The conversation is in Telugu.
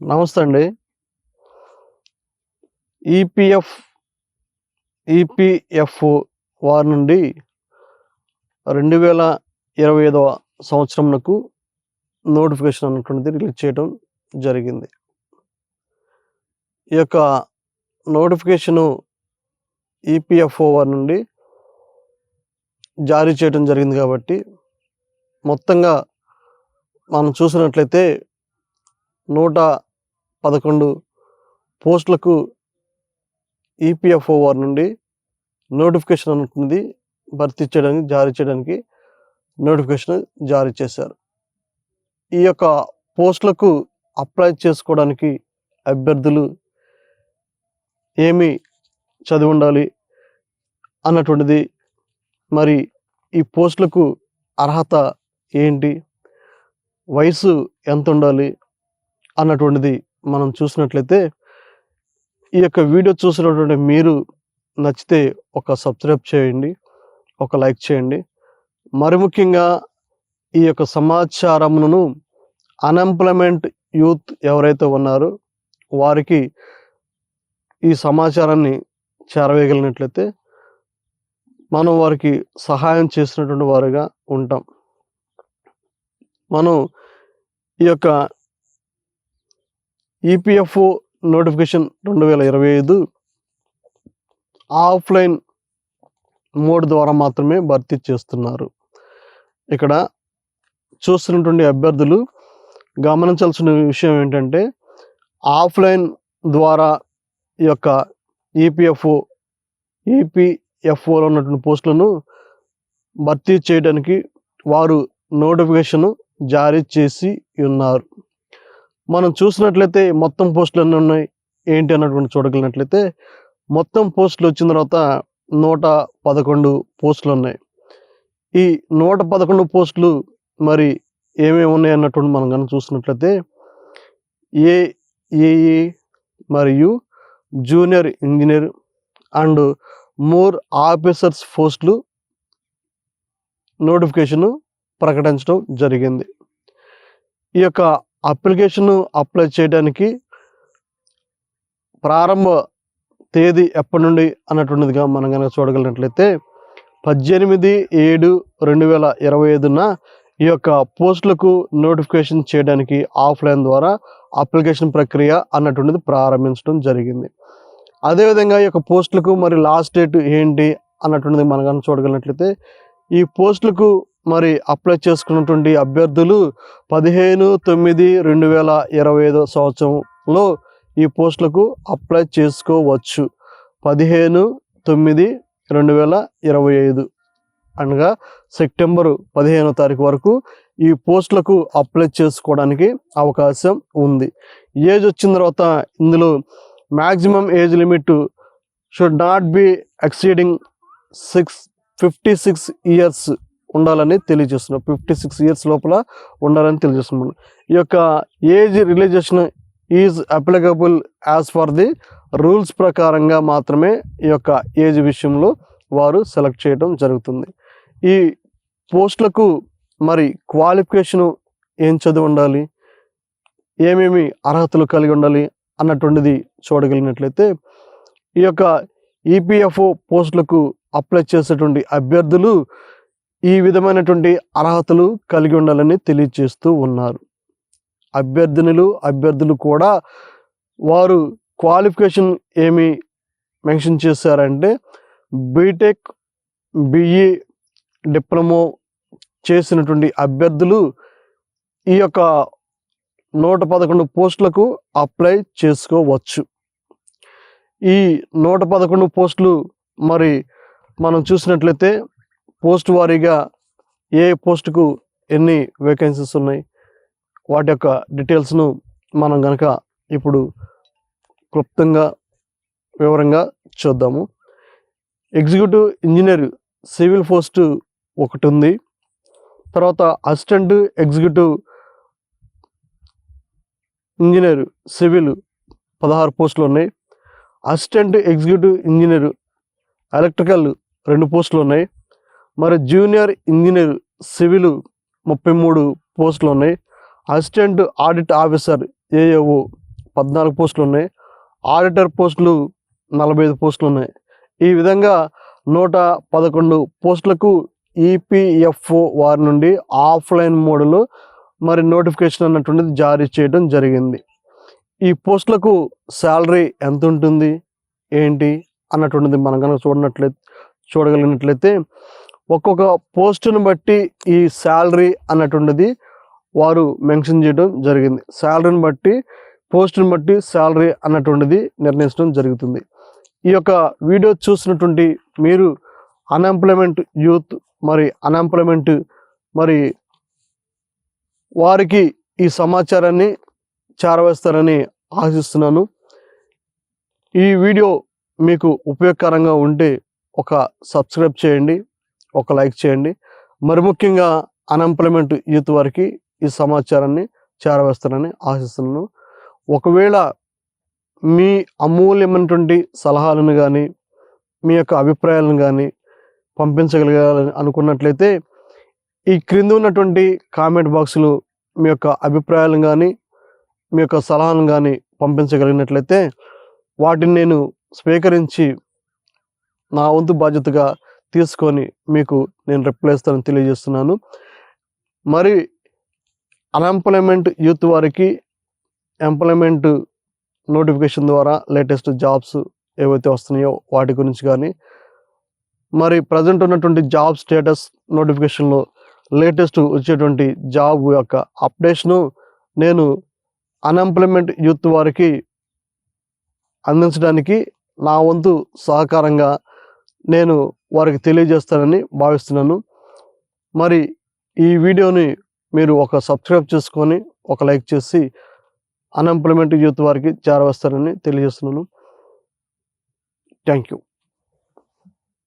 నమస్తే అండి. ఈపీఎఫ్ ఈపీఎఫ్ఓ వారి నుండి రెండు వేల ఇరవై ఐదవ సంవత్సరంకు నోటిఫికేషన్ అన్నటువంటిది రిలీజ్ చేయడం జరిగింది. ఈ యొక్క నోటిఫికేషను ఈపీఎఫ్ఓ వారి నుండి జారీ చేయడం జరిగింది కాబట్టి మొత్తంగా మనం చూసినట్లయితే నూట పదకొండు పోస్టులకు ఈపీఎఫ్ఓ వారి నుండి నోటిఫికేషన్ అనుకుంది భర్తీ చేయడానికి జారీ చేయడానికి నోటిఫికేషన్ జారీ చేశారు. ఈ యొక్క పోస్టులకు అప్లై చేసుకోవడానికి అభ్యర్థులు ఏమి చదివి ఉండాలి అన్నటువంటిది మరి ఈ పోస్టులకు అర్హత ఏంటి? వయసు ఎంత ఉండాలి అన్నటువంటిది మనం చూసినట్లయితే ఈ యొక్క వీడియో చూసినటువంటి మీరు నచ్చితే ఒక సబ్స్క్రైబ్ చేయండి ఒక లైక్ చేయండి. మరి ముఖ్యంగా ఈ యొక్క సమాచారమును అన్ఎంప్లాయ్మెంట్ యూత్ ఎవరైతే ఉన్నారో వారికి ఈ సమాచారాన్ని చేరవేయగలిగినట్లయితే మనం వారికి సహాయం చేసినటువంటి వారుగా ఉంటాం. మనం ఈ యొక్క ఈపీఎఫ్ఓ నోటిఫికేషన్ రెండు వేల ఇరవై ఐదు. ఆఫ్లైన్ మోడ్ ద్వారా మాత్రమే భర్తీ చేస్తున్నారు. ఇక్కడ చూస్తున్నటువంటి అభ్యర్థులు గమనించాల్సిన విషయం ఏంటంటే ఆఫ్లైన్ ద్వారా ఈ యొక్క ఈపీఎఫ్ఓ ఈపీఎఫ్ఓలో ఉన్నటువంటి పోస్టులను భర్తీ చేయడానికి వారు నోటిఫికేషన్ జారీ చేసి ఉన్నారు. మనం చూసినట్లయితే మొత్తం పోస్టులు ఎన్ని ఉన్నాయి? ఏంటి అన్నటువంటి చూడగలిగినట్లయితే మొత్తం పోస్టులు వచ్చిన తర్వాత నూట పదకొండు పోస్టులు ఉన్నాయి. ఈ నూట పదకొండు పోస్టులు మరి ఏమేమి ఉన్నాయి అన్నటువంటి మనం కనుక చూసినట్లయితే ఏ ఏఈ మరియు junior engineer and more officers పోస్టులు నోటిఫికేషన్ ప్రకటించడం జరిగింది. ఈ యొక్క అప్లికేషన్ అప్లై చేయడానికి ప్రారంభ తేదీ ఎప్పటి నుండి అన్నటువంటిదిగా మనం కనుక చూడగలిగినట్లయితే పద్దెనిమిది ఏడు రెండు వేల ఇరవై ఐదున ఈ యొక్క పోస్టులకు నోటిఫికేషన్ చేయడానికి ఆఫ్లైన్ ద్వారా అప్లికేషన్ ప్రక్రియ అన్నటువంటిది ప్రారంభించడం జరిగింది. అదేవిధంగా ఈ యొక్క పోస్టులకు మరి లాస్ట్ డేట్ ఏంటి అన్నటువంటిది మనం కనుక చూడగలిగినట్లయితే ఈ పోస్టులకు మరి అప్లై చేసుకున్నటువంటి అభ్యర్థులు పదిహేను తొమ్మిది రెండు వేల ఇరవై ఐదో సంవత్సరంలో ఈ పోస్టులకు అప్లై చేసుకోవచ్చు. పదిహేను తొమ్మిది రెండు వేల ఇరవై ఐదు అనగా సెప్టెంబరు పదిహేనో తారీఖు వరకు ఈ పోస్టులకు అప్లై చేసుకోవడానికి అవకాశం ఉంది. ఏజ్ వచ్చిన తర్వాత ఇందులో maximum age limit should not be exceeding six fifty six years ఉండాలని తెలియజేస్తున్నాం. ఫిఫ్టీ సిక్స్ ఇయర్స్ లోపల ఉండాలని తెలియజేస్తున్నాం. ఈ యొక్క age relaxation is applicable as per the rules ప్రకారంగా మాత్రమే ఈ యొక్క ఏజ్ విషయంలో వారు సెలెక్ట్ చేయడం జరుగుతుంది. ఈ పోస్టులకు మరి క్వాలిఫికేషను ఏం చదివి ఉండాలి? ఏమేమి అర్హతలు కలిగి ఉండాలి? అన్నటువంటిది చూడగలిగినట్లయితే ఈ యొక్క ఈపీఎఫ్ఓ పోస్టులకు అప్లై చేసేటువంటి అభ్యర్థులు ఈ విధమైనటువంటి అర్హతలు కలిగి ఉండాలని తెలియజేస్తూ ఉన్నారు. అభ్యర్థినులు అభ్యర్థులు కూడా వారు క్వాలిఫికేషన్ ఏమి మెన్షన్ చేశారంటే బీటెక్ బిఈ డిప్లొమో చేసినటువంటి అభ్యర్థులు ఈ యొక్క నూట పదకొండు పోస్టులకు అప్లై చేసుకోవచ్చు. ఈ నూట పదకొండు పోస్టులు మరి మనం చూసినట్లయితే పోస్ట్ వారీగా ఏ పోస్టుకు ఎన్ని వేకెన్సీస్ ఉన్నాయి వాటి యొక్క డీటెయిల్స్ను మనం కనుక ఇప్పుడు క్లుప్తంగా వివరంగా చూద్దాము. ఎగ్జిక్యూటివ్ ఇంజనీర్ సివిల్ పోస్ట్ ఒకటి ఉంది తర్వాత అసిస్టెంట్ ఎగ్జిక్యూటివ్ ఇంజనీర్ సివిల్ పదహారు పోస్టులు ఉన్నాయి. అసిస్టెంట్ ఎగ్జిక్యూటివ్ ఇంజనీర్ ఎలక్ట్రికల్ రెండు పోస్టులు ఉన్నాయి. మరి జూనియర్ ఇంజనీర్ సివిల్ ముప్పై మూడు పోస్టులు ఉన్నాయి అసిస్టెంట్ ఆడిట్ ఆఫీసర్ ఏఏఓ పద్నాలుగు పోస్టులు ఉన్నాయి ఆడిటర్ పోస్టులు నలభై ఐదు పోస్టులు ఉన్నాయి ఈ విధంగా నూట పదకొండు పోస్టులకు ఈపీఎఫ్ఓ వారి నుండి ఆఫ్లైన్ మోడ్లో మరి నోటిఫికేషన్ అన్నటువంటిది జారీ చేయడం జరిగింది. ఈ పోస్టులకు శాలరీ ఎంత ఉంటుంది ఏంటి? అన్నటువంటిది మనం కనుక చూడనట్లయితే చూడగలిగినట్లయితే ఒక్కొక్క పోస్టును బట్టి ఈ శాలరీ అన్నటువంటిది వారు మెన్షన్ చేయడం జరిగింది. శాలరీని బట్టి పోస్టుని బట్టి శాలరీ అన్నటువంటిది నిర్ణయించడం జరుగుతుంది. ఈ యొక్క వీడియో చూసినటువంటి మీరు అన్ఎంప్లాయ్మెంట్ యూత్ మరి అన్ఎంప్లాయ్మెంట్ మరి వారికి ఈ సమాచారాన్ని చేరవేస్తారని ఆశిస్తున్నాను. ఈ వీడియో మీకు ఉపయోగకరంగా ఉంటే ఒక సబ్స్క్రైబ్ చేయండి. ఒక లైక్ చేయండి. మరి ముఖ్యంగా అన్ఎంప్లాయ్మెంట్ యూత్ వారికి ఈ సమాచారాన్ని చేరవేస్తారని ఆశిస్తున్నాను. ఒకవేళ మీ అమూల్యమైనటువంటి సలహాలను కానీ మీ యొక్క అభిప్రాయాలను కానీ పంపించగలగాలని అనుకున్నట్లయితే ఈ క్రింద ఉన్నటువంటి కామెంట్ బాక్సులు మీ యొక్క అభిప్రాయాలను కానీ మీ యొక్క సలహాలను కానీ పంపించగలిగినట్లయితే వాటిని నేను స్వీకరించి నా వంతు బాధ్యతగా తీసుకొని మీకు నేను రిప్లై ఇస్తానని తెలియజేస్తున్నాను. మరి అన్ఎంప్లాయ్మెంట్ యూత్ వారికి ఎంప్లాయ్మెంట్ నోటిఫికేషన్ ద్వారా లేటెస్ట్ జాబ్స్ ఏవైతే వస్తున్నాయో వాటి గురించి కానీ మరి ప్రజెంట్ ఉన్నటువంటి జాబ్ స్టేటస్ నోటిఫికేషన్లో లేటెస్ట్ వచ్చేటువంటి జాబ్ యొక్క అప్డేషను నేను అన్ఎంప్లాయ్మెంట్ యూత్ వారికి అందించడానికి నా వంతు సహకారంగా నేను వారికి తెలియజేస్తానని భావిస్తున్నాను. మరి ఈ వీడియోని మీరు ఒక సబ్స్క్రైబ్ చేసుకొని ఒక లైక్ చేసి అన్ఎంప్లాయ్మెంట్ యూత్ వారికి చేరవేస్తారని తెలియజేస్తున్నాను. Thank you.